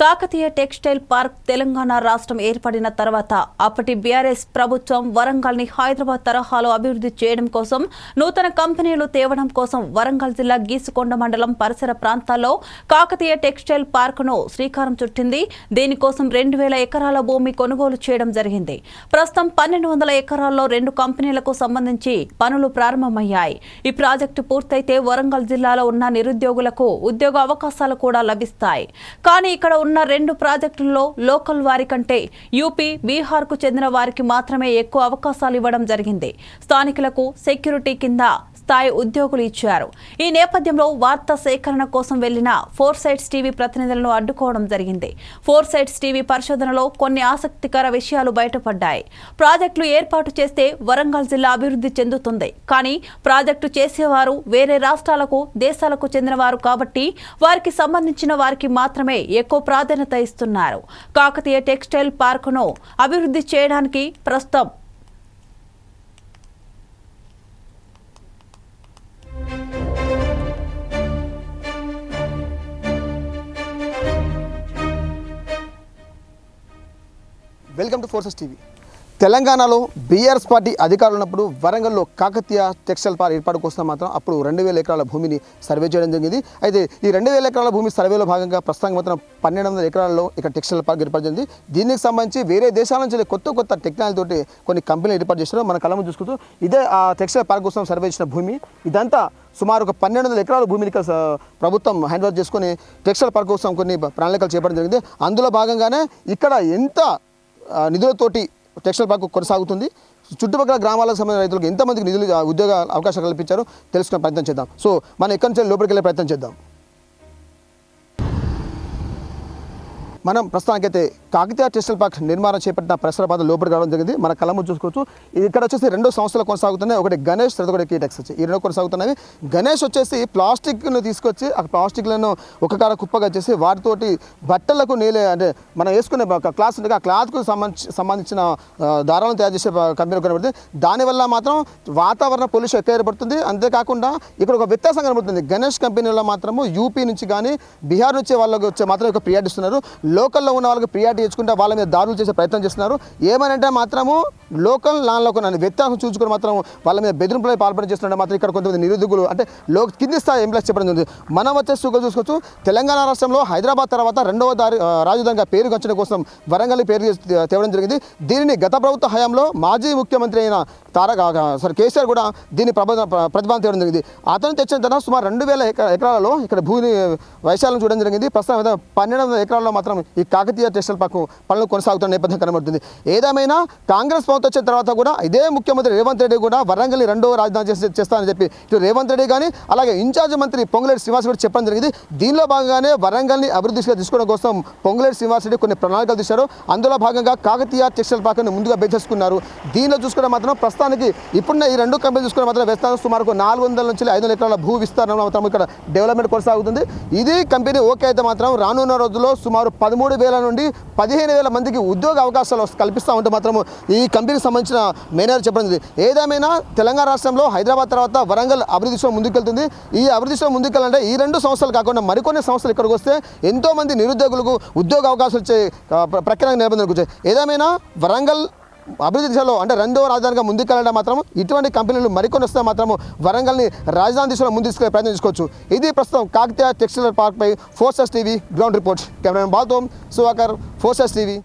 Kakatiya textile park Telangana రాష్ట్రం ఏర్పడిన తర్వాత అప్పటి బీఆర్ఎస్ ప్రభుత్వం వరంగల్ని హైదరాబాద్ తరహాలో అభివృద్ధి చేయడం కోసం నూతన కంపెనీలు తేవడం కోసం వరంగల్ జిల్లా గీసుకొండ మండలం పరిసర ప్రాంతాల్లో కాకతీయ టెక్స్టైల్ పార్కును శ్రీకారం చుట్టింది. దీనికోసం రెండు వేల ఎకరాల భూమి కొనుగోలు చేయడం జరిగింది. ప్రస్తుతం పన్నెండు వందల ఎకరాల్లో రెండు కంపెనీలకు సంబంధించి పనులు ప్రారంభమయ్యాయి. ఈ ప్రాజెక్టు పూర్తయితే వరంగల్ జిల్లాలో ఉన్న నిరుద్యోగులకు ఉద్యోగ అవకాశాలు కూడా లభిస్తాయి. కానీ ఇక్కడ ఉన్న రెండు ప్రాజెక్టుల్లో లోకల్ వారి కంటే యూపీ బీహార్కు చెందిన వారికి మాత్రమే ఎక్కువ అవకాశాలు ఇవ్వడం జరిగింది. స్థానికులకు సెక్యూరిటీ కింద స్థాయి ఉద్యోగులు ఇచ్చారు. ఈ నేపథ్యంలో వార్తా సేకరణ కోసం వెళ్ళిన ఫోర్ సైట్స్ టీవీ ప్రతినిధులను అడ్డుకోవడం జరిగింది. ఫోర్ సైట్స్ టీవీ పరిశోధనలో కొన్ని ఆసక్తికర విషయాలు బయటపడ్డాయి. ప్రాజెక్టులు ఏర్పాటు చేస్తే వరంగల్ జిల్లా అభివృద్ధి చెందుతుంది. కానీ ప్రాజెక్టు చేసేవారు వేరే రాష్ట్రాలకు దేశాలకు చెందినవారు కాబట్టి వారికి సంబంధించిన వారికి మాత్రమే ఎక్కువ ప్రాధాన్యత ఇస్తున్నారు. కాకతీయ టెక్స్టైల్ పార్కును అభివృద్ధి చేయడానికి ప్రస్తుతం వెల్కమ్ టు ఫోర్సెస్ టీవీ. తెలంగాణలో బీఆర్ఎస్ పార్టీ అధికారులు ఉన్నప్పుడు వరంగల్లో కాకతీయ టెక్స్టైల్ పార్క్ ఏర్పాటు కోసం మాత్రం అప్పుడు రెండు వేల ఎకరాల భూమిని సర్వే చేయడం జరిగింది. అయితే ఈ రెండు వేల ఎకరాల భూమి సర్వేలో భాగంగా ప్రస్తుతం మాత్రం పన్నెండు వందల ఎకరాల్లో ఇక్కడ టెక్స్టైల్ పార్క్ ఏర్పాటు జరిగింది. దీనికి సంబంధించి వేరే దేశాల నుంచి కొత్త కొత్త టెక్నాలజీ తోటి కొన్ని కంపెనీలు ఏర్పాటు చేస్తున్నారు మన కళ్ళము చూసుకుంటూ ఇదే ఆ టెక్స్టైల్ పార్క్ కోసం సర్వే చేసిన భూమి ఇదంతా సుమారు ఒక పన్నెండు వందల ఎకరాల భూమిని ప్రభుత్వం హ్యాండ్ ఓవర్ చేసుకొని టెక్స్టైల్ పార్క్ కోసం కొన్ని ప్రణాళికలు చేపట్టడం జరిగింది. అందులో భాగంగానే ఇక్కడ ఎంత నిధులతోటి టెక్స్టైల్ పార్క్ కొనసాగుతుంది. చుట్టుపక్కల గ్రామాలకు సంబంధించిన రైతులకు ఎంతమందికి నిధులు ఉద్యోగ అవకాశాలు కల్పించారో తెలుసుకునే ప్రయత్నం చేద్దాం. సో మనం ఎక్కడి నుంచి లోపలికి వెళ్ళే ప్రయత్నం చేద్దాం. మనం ప్రస్తుతానికైతే కాకితీయ టెస్టల్ పార్క్ నిర్మాణం చేపట్టిన పరిసర బాధ లోపలికి రావడం జరిగింది. మన కళ్ళము చూసుకోవచ్చు. ఇక్కడ వచ్చేసి రెండు సంస్థలు కొనసాగుతున్నాయి. ఒకటి గణేష్ తర్వాత ఒకటి కీటెక్స్ వచ్చి ఈ రెండు కొనసాగుతున్నవి గణేష్ వచ్చేసి ప్లాస్టిక్ను తీసుకొచ్చి ఆ ప్లాస్టిక్లను ఒక కాడ కుప్పగా చేసి వాటితోటి బట్టలకు నీళ్ళే అంటే మనం వేసుకునే క్లాత్ ఉంటుంది. ఆ క్లాత్కు సంబంధించి సంబంధించిన దారాలను తయారు చేసే కంపెనీ కనబడుతుంది. దానివల్ల మాత్రం వాతావరణ పొల్యూషన్ ఎక్కువ ఏర్పడుతుంది. అంతేకాకుండా ఇక్కడ ఒక వ్యత్యాసం కనబడుతుంది. గణేష్ కంపెనీలో మాత్రము యూపీ నుంచి కానీ బీహార్ నుంచి వాళ్ళకి వచ్చే మాత్రం ఒక ప్రియాటిస్తున్నారు లోకల్లో ఉన్న వాళ్ళకి ప్రియారిటీ ఇచ్చుకుంటే వాళ్ళ మీద దారులు చేసే ప్రయత్నం చేస్తున్నారు. ఏమనంటే మాత్రము లోకల్ నాన్ లోకల్ అని వ్యత్యాసం చూసుకుని మాత్రం వాళ్ళ మీద బెదిరింపులై పాల్పడి చేస్తున్నాడు మాత్రం ఇక్కడ కొంతమంది నిరుద్యోగులు అంటే లో కింది స్థాయి ఎంప్లాయ్ చెప్పడం జరిగింది. మనం వచ్చేసి చూక చూసుకోవచ్చు. తెలంగాణ రాష్ట్రంలో హైదరాబాద్ తర్వాత రెండవ దారి రాజధానిగా పేరు గంచడం కోసం వరంగల్ పేరు తేవడం జరిగింది. దీనిని గత ప్రభుత్వ హయాంలో మాజీ ముఖ్యమంత్రి అయిన తారక సారీ కేసీఆర్ కూడా దీన్ని ప్రబంధ ప్రతిపాదన తేవడం జరిగింది. అతను తెచ్చిన తర్వాత సుమారు రెండు వేల ఎకరాలలో ఇక్కడ భూమి వైశాల్యం చూడడం జరిగింది. ప్రస్తుతం పన్నెండు వందల ఎకరాల్లో మాత్రం ఈ కాకతీయ టెస్టుల పార్క్ పనులు కొనసాగుతున్న నేపథ్యం కనబడుతుంది. ఏదేమైనా కాంగ్రెస్ ప్రభుత్వం వచ్చిన తర్వాత కూడా ఇదే ముఖ్యమంత్రి రేవంత్ రెడ్డి కూడా వరంగల్ రెండో రాజధాని చేస్తానని చెప్పి ఇటు రేవంత్ రెడ్డి కానీ అలాగే ఇన్ఛార్జ్ మంత్రి పొంగులేటి శ్రీనివాస్ రెడ్డి చెప్పడం జరిగింది. దీనిలో భాగంగానే వరంగల్ని అభివృద్ధిగా తీసుకోవడం కోసం పొంగులేటి శ్రీనివాస్ రెడ్డి కొన్ని ప్రణాళికలు తీశారు. అందులో భాగంగా కాకతీయ టెక్స్టైల్ పార్క్ని ముందుగా బెచ్చేసుకున్నారు దీనిలో చూసుకుంటే మాత్రం ప్రస్తుతానికి ఇప్పుడున్న ఈ రెండు కంపెనీలు చూసుకుని మాత్రం వేస్తాను సుమారు నాలుగు వందల నుంచి ఐదు వందల ఎకరాల భూ విస్తరణలో మాత్రం ఇక్కడ డెవలప్మెంట్ కొనసాగుతుంది. ఇది కంపెనీ ఓకే అయితే మాత్రం రానున్న రోజుల్లో సుమారు పదమూడు వేల నుండి పదిహేను వేల మందికి ఉద్యోగ అవకాశాలు కల్పిస్తూ ఉంటే మాత్రం ఈ కంపెనీకి సంబంధించిన మేనేజర్ చెప్పడం ఏదేమైనా తెలంగాణ రాష్ట్రంలో హైదరాబాద్ తర్వాత వరంగల్ అభివృద్ధి దిశలో ముందుకెళ్తుంది. ఈ అభివృద్ధి దిశలో ముందుకెళ్ళాలంటే ఈ రెండు సంస్థలు కాకుండా మరికొన్ని సంస్థలు ఇక్కడికి వస్తే ఎంతోమంది నిరుద్యోగులకు ఉద్యోగ అవకాశాలు వచ్చే ప్రక్రియ నిబంధనలు వచ్చాయి ఏదేమైనా వరంగల్ అభివృద్ధి దిశలో అంటే రెండవ రాజధానిగా ముందుకెళ్ళడం మాత్రం ఇటువంటి కంపెనీలు మరికొన్ని వస్తే మాత్రం వరంగల్ని రాజధాని దిశలో ముందు తీసుకెళ్ళే ప్రయత్నం చేసుకోవచ్చు. ఇది ప్రస్తుతం కాకతీయ టెక్స్టైల్ పార్క్ పై Forces TV ground report. Cameraman బాల్తోమ్ సువాకర్ ఫోర్సెస్ టీవీ.